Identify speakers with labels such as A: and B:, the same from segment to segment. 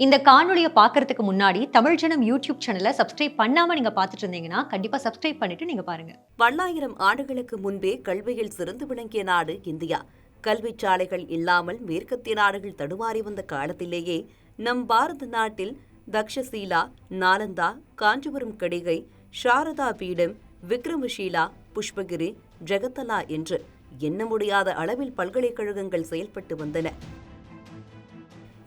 A: இந்த காணொலியை பார்க்கறதுக்கு முன்னாடி தமிழ் ஜனம் யூடியூப் சேனலை சப்ஸ்கிரைப் பண்ணாம நீங்க பார்த்துட்டு இருந்தீங்கன்னா கண்டிப்பா சப்ஸ்கிரைப் பண்ணிட்டு நீங்க பாருங்க.
B: பல்லாயிரம் ஆண்டுகளுக்கு முன்பே கல்வியில் சிறந்து விளங்கிய நாடு இந்தியா. கல்வி சாலைகள் இல்லாமல் மேற்கத்திய நாடுகள் தடுமாறி வந்த காலத்திலேயே நம் பாரத நாட்டில் தக்ஷசீலா நாலந்தா காஞ்சிபுரம் கடிகை சாரதா பீடம் விக்ரமஷீலா புஷ்பகிரி ஜெகத்தலா என்று எண்ண முடியாத அளவில் பல்கலைக்கழகங்கள் செயல்பட்டு வந்தன.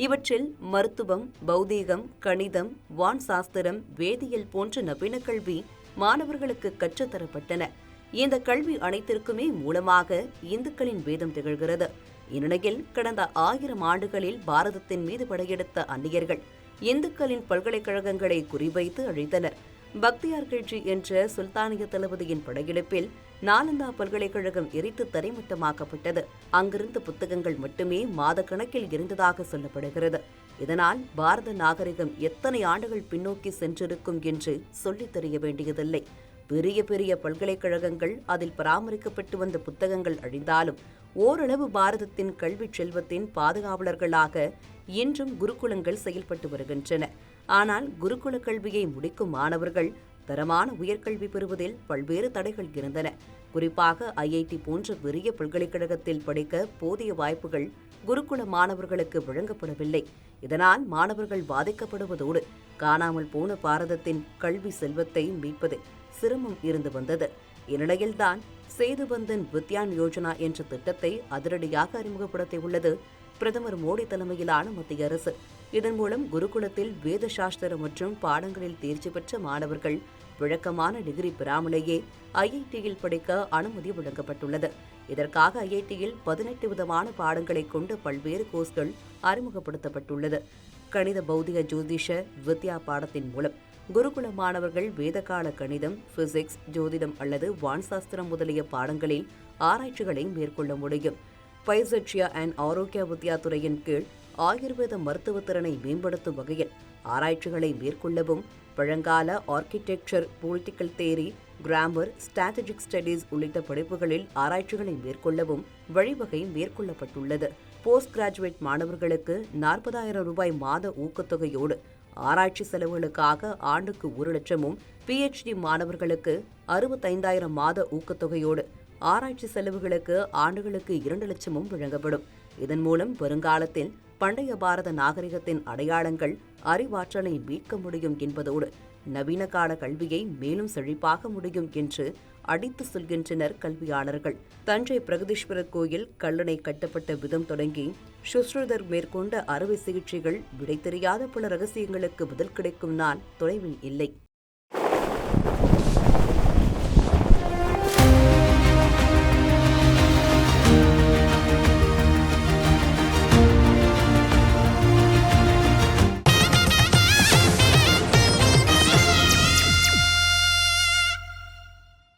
B: இவற்றில் மருத்துவம் பௌதீகம் கணிதம் வான் சாஸ்திரம் வேதியியல் போன்ற நவீன கல்வி மாணவர்களுக்கு கற்றுத்தரப்பட்டன. இந்த கல்வி அனைத்திற்குமே மூலமாக இந்துக்களின் வேதம் திகழ்கிறது. இந்நிலையில் கடந்த ஆயிரம் ஆண்டுகளில் பாரதத்தின் மீது படையெடுத்த அந்நியர்கள் இந்துக்களின் பல்கலைக்கழகங்களை குறிவைத்து அழித்தனர். பக்தியார் கட்சி என்ற சுல்தானிய தளபதியின் படையெடுப்பில் நாலந்தா பல்கலைக்கழகம் எரித்து தரைமட்டமாக்கப்பட்டது. அங்கிருந்த புத்தகங்கள் மட்டுமே மாத கணக்கில் இருந்ததாக சொல்லப்படுகிறது. இதனால் பாரத நாகரிகம் எத்தனை ஆண்டுகள் பின்னோக்கி சென்றிருக்கும் என்று சொல்லித் தெரிய வேண்டியதில்லை. பெரிய பெரிய பல்கலைக்கழகங்கள் அதில் பராமரிக்கப்பட்டு வந்த புத்தகங்கள் அழிந்தாலும் ஓரளவு பாரதத்தின் கல்விச் செல்வத்தின் பாதுகாவலர்களாக இன்றும் குருகுலங்கள் செயல்பட்டு வருகின்றன. ஆனால் குருகுல கல்வியை முடிக்கும் மாணவர்கள் தரமான உயர்கல்வி பெறுவதில் பல்வேறு தடைகள் இருந்தன. குறிப்பாக ஐஐடி போன்ற பெரிய பல்கலைக்கழகத்தில் படிக்க போதிய வாய்ப்புகள் குருகுல மாணவர்களுக்கு வழங்கப்படவில்லை. இதனால் மாணவர்கள் பாதிக்கப்படுவதோடு காணாமல் போன பாரதத்தின் கல்வி செல்வத்தை மீட்பது சிரமம் இருந்து வந்தது. இந்நிலையில்தான் சேதுபந்தன் வித்யான் யோஜனா என்ற திட்டத்தை அதிரடியாக அறிமுகப்படுத்தியுள்ளது பிரதமர் மோடி தலைமையிலான மத்திய அரசு. இதன் மூலம் குருகுலத்தில் வேத சாஸ்திர மற்றும் பாடங்களில் தேர்ச்சி பெற்ற மாணவர்கள் விளக்கமான டிகிரி பெறாமலேயே ஐஐடியில் படிக்க அனுமதி வழங்கப்பட்டுள்ளது. இதற்காக ஐஐடியில் பதினெட்டு விதமான பாடங்களை கொண்டு பல்வேறு கோர்ஸ்கள் அறிமுகப்படுத்தப்பட்டுள்ளது. கணித பௌதிக ஜோதிஷ வித்யா பாடத்தின் மூலம் குருகுல மாணவர்கள் வேதகால கணிதம் பிசிக்ஸ் ஜோதிடம் அல்லது வான்சாஸ்திரம் முதலிய பாடங்களில் ஆராய்ச்சிகளை மேற்கொள்ள முடியும். பைசட்ரியா அண்ட் ஆரோக்கிய வித்யா துறையின் கீழ் ஆயுர்வேத மருத்துவ திறனை மேம்படுத்தும் வகையில் ஆராய்ச்சிகளை மேற்கொள்ளவும் பழங்கால architecture political theory grammar strategic studies உள்ளிட்ட படிப்புகளில் ஆராய்ச்சிகளை மேற்கொள்ளவும் வழிவகை மேற்கொள்ளப்பட்டுள்ளது. போஸ்ட் கிராஜுவேட் மாணவர்களுக்கு நாற்பதாயிரம் ரூபாய் மாத ஊக்கத்தொகையோடு ஆராய்ச்சி செலவுகளுக்காக ஆண்டுக்கு ஒரு லட்சமும் பிஹெச்டி மாணவர்களுக்கு அறுபத்தைந்தாயிரம் மாத ஊக்கத்தொகையோடு ஆராய்ச்சி செலவுகளுக்கு ஆண்டுகளுக்கு இரண்டு லட்சமும் வழங்கப்படும். இதன் மூலம் வருங்காலத்தில் பண்டைய பாரத நாகரிகத்தின் அடையாளங்கள் அறிவாற்றலை மீட்க முடியும் என்பதோடு நவீன கால கல்வியை மேலும் செழிப்பாக முடியும் என்று அடித்து சொல்கின்றனர் கல்வியாளர்கள். தஞ்சை பிரகதீஸ்வரர் கோயில் கல்லணை கட்டப்பட்ட விதம் தொடங்கி சுஸ்ருதர் மேற்கொண்ட அறுவை சிகிச்சைகள் விடை தெரியாத பல ரகசியங்களுக்கு பதில் கிடைக்கும் நான் தொலைவில் இல்லை.